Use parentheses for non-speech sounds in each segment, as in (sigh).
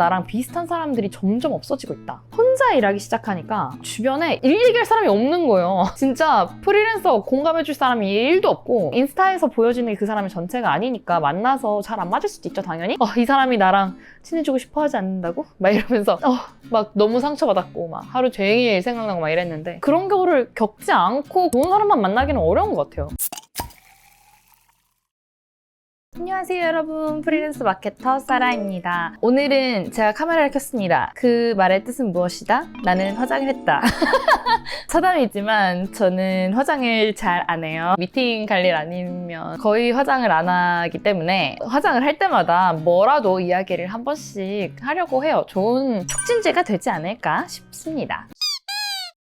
나랑 비슷한 사람들이 점점 없어지고 있다. 혼자 일하기 시작하니까 주변에 일 얘기할 사람이 없는 거예요. (laughs) 진짜 프리랜서 공감해줄 사람이 1도 없고 인스타에서 보여지는 게그 사람의 전체가 아니니까 만나서 잘 안 맞을 수도 있죠, 당연히. 어, 이 사람이 나랑 친해지고 싶어 하지 않는다고? (laughs) 막 이러면서 어, 막 너무 상처받았고 막 하루 종일 생각나고 막 이랬는데 그런 경우를 겪지 않고 좋은 사람만 만나기는 어려운 것 같아요. 안녕하세요 여러분. 프리랜서 마케터 사라입니다. 오늘은 제가 카메라를 켰습니다. 그 말의 뜻은 무엇이다? 나는 화장을 했다. (laughs) 사담이지만 저는 화장을 잘 안 해요. 미팅 갈 일 아니면 거의 화장을 안 하기 때문에 화장을 할 때마다 뭐라도 이야기를 한 번씩 하려고 해요. 좋은 촉진제가 되지 않을까 싶습니다.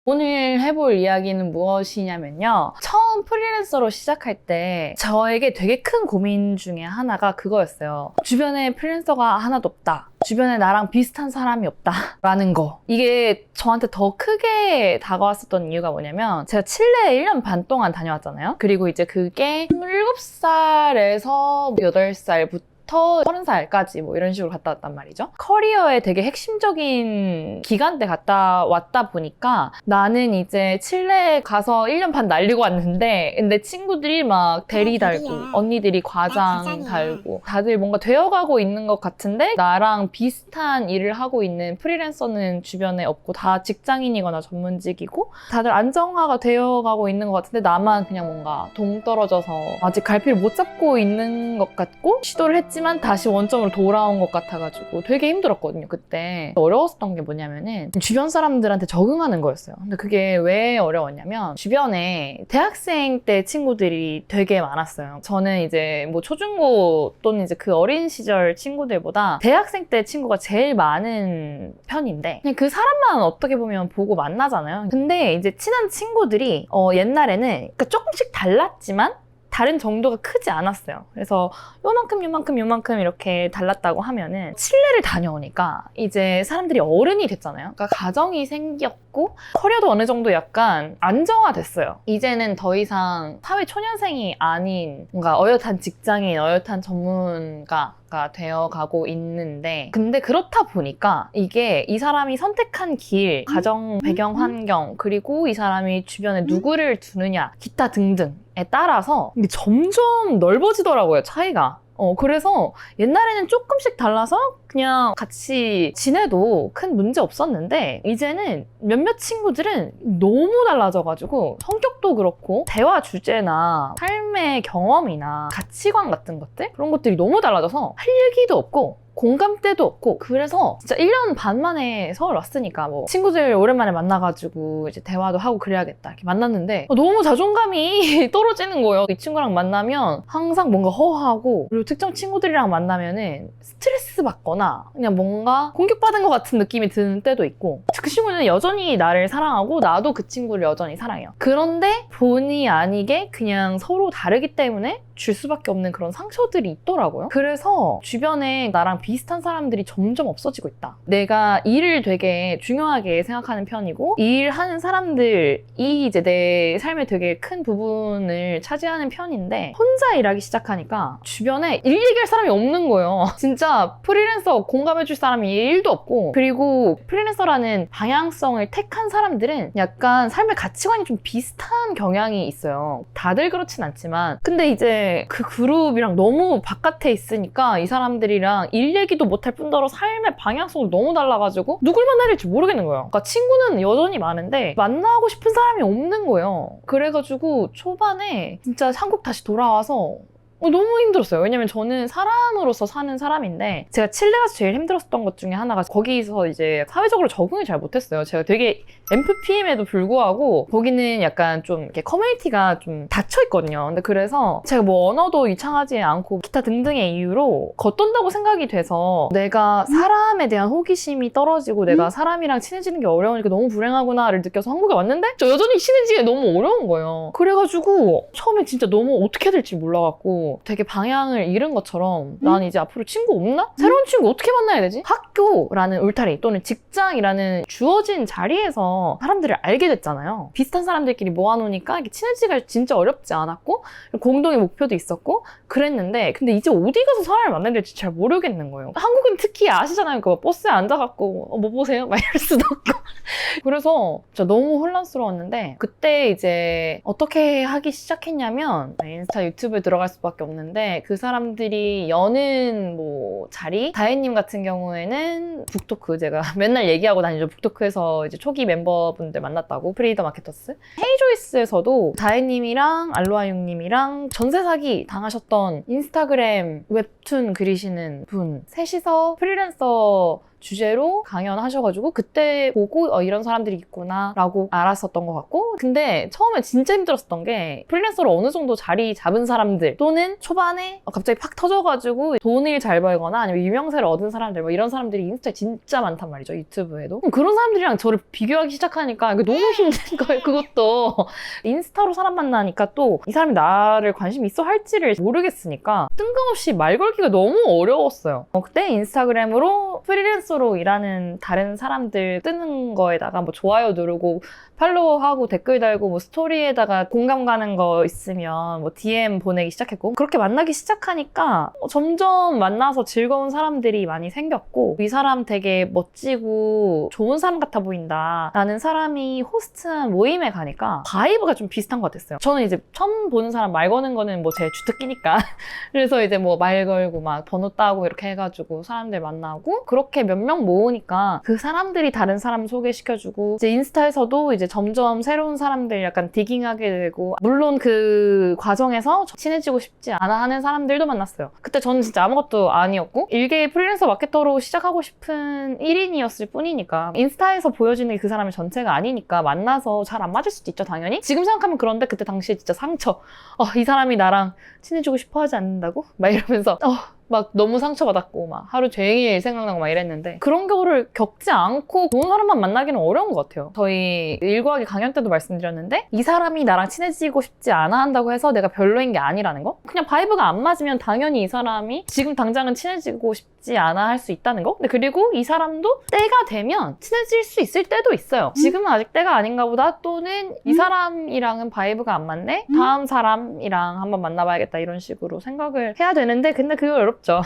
오늘 해볼 이야기는 무엇이냐면요. 처음 프리랜서로 시작할 때 저에게 되게 큰 고민 중에 하나가 그거였어요. 주변에 프리랜서가 하나도 없다. 주변에 나랑 비슷한 사람이 없다. (laughs) 라는 거. 이게 저한테 더 크게 다가왔었던 이유가 뭐냐면 제가 칠레에 1년 반 동안 다녀왔잖아요. 그리고 이제 그게 27살에서 8살부터 부터 30살까지 뭐 이런 식으로 갔다 왔단 말이죠. 커리어에 되게 핵심적인 기간 때 갔다 왔다 보니까 나는 이제 칠레에 가서 1년 반 날리고 왔는데 근데 친구들이 막 대리 아, 달고 대리야. 언니들이 아, 과장 과장이야. 달고 다들 뭔가 되어가고 있는 것 같은데 나랑 비슷한 일을 하고 있는 프리랜서는 주변에 없고 다 직장인이거나 전문직이고 다들 안정화가 되어가고 있는 것 같은데 나만 그냥 뭔가 동떨어져서 아직 갈피를 못 잡고 있는 것 같고 시도를 했지 만 다시 원점으로 돌아온 것 같아가지고 되게 힘들었거든요 그때. 어려웠던 게 뭐냐면은 주변 사람들한테 적응하는 거였어요. 근데 그게 왜 어려웠냐면 주변에 대학생 때 친구들이 되게 많았어요. 저는 이제 뭐 초중고 또는 이제 그 어린 시절 친구들보다 대학생 때 친구가 제일 많은 편인데 그냥 그 사람만 어떻게 보면 보고 만나잖아요. 근데 이제 친한 친구들이 어, 옛날에는 그러니까 조금씩 달랐지만 다른 정도가 크지 않았어요. 그래서 요만큼 요만큼 요만큼 이렇게 달랐다고 하면은 칠레를 다녀오니까 이제 사람들이 어른이 됐잖아요. 그러니까 가정이 생겼고 커리어도 어느 정도 약간 안정화됐어요. 이제는 더 이상 사회 초년생이 아닌 뭔가 어엿한 직장인, 어엿한 전문가 가 되어 가고 있는데 근데 그렇다 보니까 이게 이 사람이 선택한 길, 가정 배경 환경 그리고 이 사람이 주변에 누구를 두느냐 기타 등등에 따라서 이게 점점 넓어지더라고요 차이가 어, 그래서 옛날에는 조금씩 달라서 그냥 같이 지내도 큰 문제 없었는데 이제는 몇몇 친구들은 너무 달라져가지고 성격도 그렇고 대화 주제나 삶의 경험이나 가치관 같은 것들 그런 것들이 너무 달라져서 할 얘기도 없고 공감대도 없고 그래서 진짜 1년 반 만에 서울 왔으니까 뭐 친구들 오랜만에 만나가지고 이제 대화도 하고 그래야겠다 이렇게 만났는데 너무 자존감이 (laughs) 떨어지는 거예요. 이 친구랑 만나면 항상 뭔가 허하고 그리고 특정 친구들이랑 만나면은 스트레스 받거나 그냥 뭔가 공격받은 것 같은 느낌이 드는 때도 있고 그 친구는 여전히 나를 사랑하고 나도 그 친구를 여전히 사랑해요. 그런데 본의 아니게 그냥 서로 다르기 때문에 줄 수밖에 없는 그런 상처들이 있더라고요. 그래서 주변에 나랑 비슷한 사람들이 점점 없어지고 있다. 내가 일을 되게 중요하게 생각하는 편이고 이 일하는 사람들이 이제 내 삶의 되게 큰 부분을 차지하는 편인데 혼자 일하기 시작하니까 주변에 일 얘기할 사람이 없는 거예요. (laughs) 진짜 프리랜서 공감해줄 사람이 1도 없고 그리고 프리랜서라는 방향성을 택한 사람들은 약간 삶의 가치관이 좀 비슷한 경향이 있어요. 다들 그렇진 않지만 근데 이제 그 그룹이랑 너무 바깥에 있으니까 이 사람들이랑 일 얘기도 못할 뿐더러 삶의 방향성도 너무 달라가지고 누굴 만나야 될지 모르겠는 거예요. 그러니까 친구는 여전히 많은데 만나고 싶은 사람이 없는 거예요. 그래가지고 초반에 진짜 한국 다시 돌아와서 어, 너무 힘들었어요. 왜냐면 저는 사람으로서 사는 사람인데 제가 칠레 가서 제일 힘들었던 것 중에 하나가 거기서 이제 사회적으로 적응을 잘 못했어요. 제가 되게 MFP임에도 불구하고 거기는 약간 좀 이렇게 커뮤니티가 좀 닫혀 있거든요. 근데 그래서 제가 뭐 언어도 유창하지 않고 기타 등등의 이유로 겉돈다고 생각이 돼서 내가 사람에 대한 호기심이 떨어지고 내가 사람이랑 친해지는 게 어려우니까 너무 불행하구나를 느껴서 한국에 왔는데 저 여전히 친해지기 너무 어려운 거예요. 그래가지고 처음에 진짜 너무 어떻게 해야 될지 몰라갖고 되게 방향을 잃은 것처럼 난 이제 앞으로 친구 없나? 새로운 친구 어떻게 만나야 되지? 학교라는 울타리 또는 직장이라는 주어진 자리에서 사람들을 알게 됐잖아요. 비슷한 사람들끼리 모아놓으니까 친해지기가 진짜 어렵지 않았고 공동의 목표도 있었고 그랬는데 근데 이제 어디 가서 사람을 만나야 될지 잘 모르겠는 거예요. 한국은 특히 아시잖아요. 그 버스에 앉아갖고 어, 뭐 보세요? 막 이럴 수도 없고 (laughs) 그래서 진짜 너무 혼란스러웠는데 그때 이제 어떻게 하기 시작했냐면 인스타 유튜브에 들어갈 수밖에 없는데 그 사람들이 여는 뭐 자리? 다혜님 같은 경우에는 북토크 제가 (laughs) 맨날 얘기하고 다니죠. 북토크에서 이제 초기 멤버분들 만났다고. 프리더 마케터스. 헤이조이스에서도 다혜님이랑 알로아용님이랑 전세 사기 당하셨던 인스타그램 웹툰 그리시는 분. 셋이서 프리랜서 주제로 강연하셔가지고 그때 보고 어, 이런 사람들이 있구나라고 알았었던 것 같고 근데 처음에 진짜 힘들었던 게 프리랜서로 어느 정도 자리 잡은 사람들 또는 초반에 어, 갑자기 팍 터져가지고 돈을 잘 벌거나 아니면 유명세를 얻은 사람들 뭐 이런 사람들이 인스타에 진짜 많단 말이죠 유튜브에도. 그런 사람들이랑 저를 비교하기 시작하니까 너무 힘든 거예요 그것도. (laughs) 인스타로 사람 만나니까 또 이 사람이 나를 관심 있어 할지를 모르겠으니까 뜬금없이 말 걸기가 너무 어려웠어요. 어, 그때 인스타그램으로 프리랜서 프리랜서로 일하는 다른 사람들 뜨는 거에다가 뭐 좋아요 누르고 팔로우하고 댓글 달고 뭐 스토리에다가 공감 가는 거 있으면 뭐 DM 보내기 시작했고 그렇게 만나기 시작하니까 어, 점점 만나서 즐거운 사람들이 많이 생겼고 이 사람 되게 멋지고 좋은 사람 같아 보인다 라는 사람이 호스트한 모임에 가니까 바이브가 좀 비슷한 것 같았어요. 저는 이제 처음 보는 사람 말 거는 거는 뭐 제 주특기니까 (laughs) 그래서 이제 뭐 말 걸고 막 번호 따고 이렇게 해가지고 사람들 만나고 그렇게 몇명 모으니까 그 사람들이 다른 사람 소개시켜주고 이제 인스타에서도 이제 점점 새로운 사람들 약간 디깅하게 되고 물론 그 과정에서 친해지고 싶지 않아 하는 사람들도 만났어요. 그때 저는 진짜 아무것도 아니었고 일개 프리랜서 마케터로 시작하고 싶은 1인이었을 뿐이니까 인스타에서 보여지는 게그 사람의 전체가 아니니까 만나서 잘 안 맞을 수도 있죠 당연히. 지금 생각하면 그런데 그때 당시에 진짜 상처. 어, 이 사람이 나랑 친해지고 싶어 하지 않는다고? 막 이러면서 어, 막 너무 상처받았고 막 하루 종일 생각나고 막 이랬는데 그런 경우를 겪지 않고 좋은 사람만 만나기는 어려운 것 같아요. 저희 일과하기 강연 때도 말씀드렸는데 이 사람이 나랑 친해지고 싶지 않아 한다고 해서 내가 별로인 게 아니라는 거? 그냥 바이브가 안 맞으면 당연히 이 사람이 지금 당장은 친해지고 싶지 않아 할 수 있다는 거? 근데 그리고 이 사람도 때가 되면 친해질 수 있을 때도 있어요. 지금은 아직 때가 아닌가 보다 또는 이 사람이랑은 바이브가 안 맞네? 다음 사람이랑 한번 만나봐야겠다 이런 식으로 생각을 해야 되는데 근데 그게 어렵죠.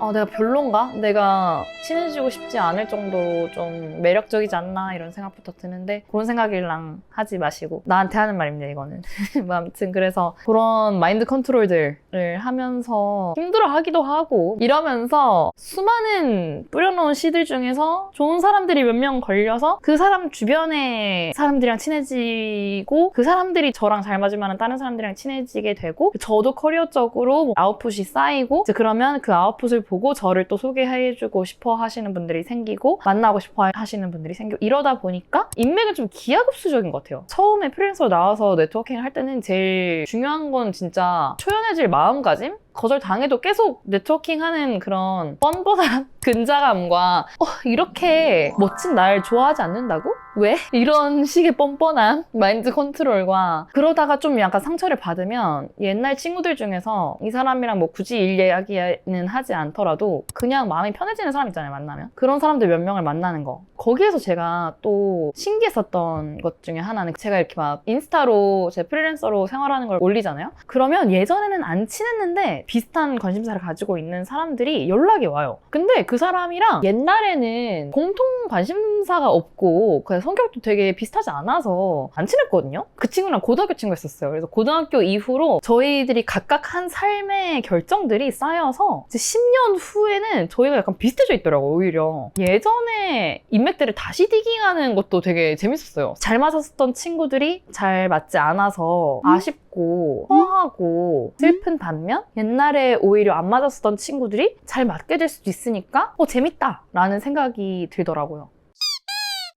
아, 내가 별론가? 내가 친해지고 싶지 않을 정도로 좀 매력적이지 않나 이런 생각부터 드는데 그런 생각이랑 하지 마시고 나한테 하는 말입니다 이거는 (laughs) 뭐 아무튼 그래서 그런 마인드 컨트롤들을 하면서 힘들어하기도 하고 이러면서 수많은 뿌려놓은 씨들 중에서 좋은 사람들이 몇 명 걸려서 그 사람 주변의 사람들이랑 친해지고 그 사람들이 저랑 잘 맞을 만한 다른 사람들이랑 친해지게 되고 저도 커리어적으로 뭐 아웃풋이 쌓이고 그러면 그 아웃풋을 보고 저를 또 소개해주고 싶어 하시는 분들이 생기고 만나고 싶어 하시는 분들이 생기고 이러다 보니까 인맥은 좀 기하급수적인 것 같아요. 처음에 프리랜서로 나와서 네트워킹을 할 때는 제일 중요한 건 진짜 초연해질 마음가짐? 거절 당해도 계속 네트워킹하는 그런 뻔뻔한 (laughs) 근자감과 어, 이렇게 멋진 날 좋아하지 않는다고? 왜? 이런 식의 뻔뻔한 마인드 컨트롤과 그러다가 좀 약간 상처를 받으면 옛날 친구들 중에서 이 사람이랑 뭐 굳이 일 이야기는 하지 않더라도 그냥 마음이 편해지는 사람 있잖아요 만나면 그런 사람들 몇 명을 만나는 거 거기에서 제가 또 신기했었던 것 중에 하나는 제가 이렇게 막 인스타로 제 프리랜서로 생활하는 걸 올리잖아요 그러면 예전에는 안 친했는데 비슷한 관심사를 가지고 있는 사람들이 연락이 와요 근데 그 사람이랑 옛날에는 공통 관심사가 없고 그냥 성격도 되게 비슷하지 않아서 안 친했거든요. 그 친구랑 고등학교 친구였었어요. 그래서 고등학교 이후로 저희들이 각각 한 삶의 결정들이 쌓여서 이제 10년 후에는 저희가 약간 비슷해져 있더라고요, 오히려. 예전에 인맥들을 다시 디깅하는 것도 되게 재밌었어요. 잘 맞았던 친구들이 잘 맞지 않아서 아쉽 고 허하고 슬픈 반면? 옛날에 오히려 안 맞았었던 친구들이 잘 맞게 될 수도 있으니까 어, 재밌다 라는 생각이 들더라고요.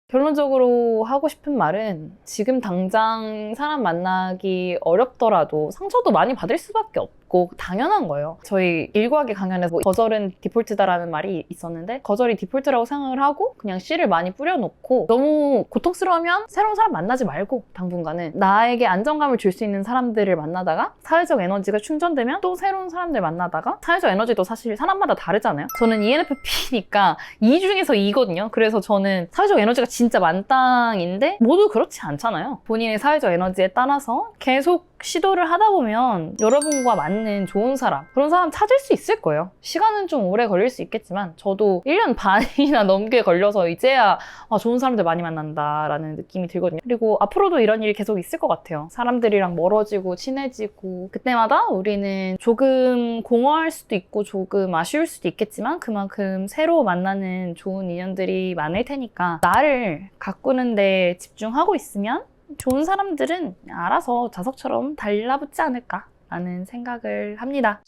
결론적으로 하고 싶은 말은 지금 당장 사람 만나기 어렵더라도 상처도 많이 받을 수밖에 없고 있고 당연한 거예요. 저희 일과학의 강연에서 뭐 거절은 디폴트다라는 말이 있었는데 거절이 디폴트라고 생각을 하고 그냥 씨를 많이 뿌려놓고 너무 고통스러우면 새로운 사람 만나지 말고 당분간은 나에게 안정감을 줄 수 있는 사람들을 만나다가 사회적 에너지가 충전되면 또 새로운 사람들 만나다가 사회적 에너지도 사실 사람마다 다르잖아요. 저는 ENFP니까 2 중에서 2거든요. 그래서 저는 사회적 에너지가 진짜 만땅인데 모두 그렇지 않잖아요. 본인의 사회적 에너지에 따라서 계속 시도를 하다 보면 여러분과 맞는 좋은 사람, 그런 사람 찾을 수 있을 거예요. 시간은 좀 오래 걸릴 수 있겠지만, 저도 1년 반이나 (laughs) 넘게 걸려서 이제야 아, 좋은 사람들 많이 만난다라는 느낌이 들거든요. 그리고 앞으로도 이런 일이 계속 있을 것 같아요. 사람들이랑 멀어지고 친해지고, 그때마다 우리는 조금 공허할 수도 있고, 조금 아쉬울 수도 있겠지만, 그만큼 새로 만나는 좋은 인연들이 많을 테니까, 나를 가꾸는데 집중하고 있으면, 좋은 사람들은 알아서 자석처럼 달라붙지 않을까 라는 생각을 합니다.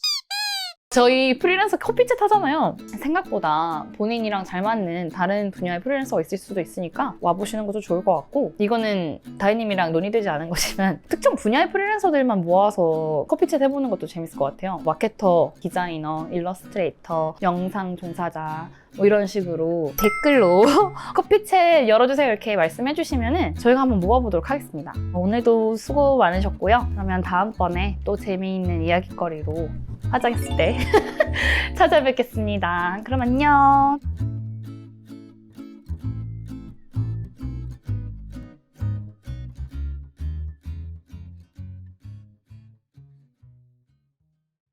저희 프리랜서 커피챗 하잖아요. 생각보다 본인이랑 잘 맞는 다른 분야의 프리랜서가 있을 수도 있으니까 와보시는 것도 좋을 것 같고 이거는 다혜님이랑 논의되지 않은 거지만 (laughs) 특정 분야의 프리랜서들만 모아서 커피챗 해보는 것도 재밌을 것 같아요. 마케터, 디자이너, 일러스트레이터, 영상 종사자 뭐 이런 식으로 댓글로 (laughs) 커피챗 열어주세요 이렇게 말씀해 주시면은 저희가 한번 모아보도록 하겠습니다. 오늘도 수고 많으셨고요. 그러면 다음번에 또 재미있는 이야기거리로 화장했을 때 (laughs) 찾아뵙겠습니다. 그럼 안녕.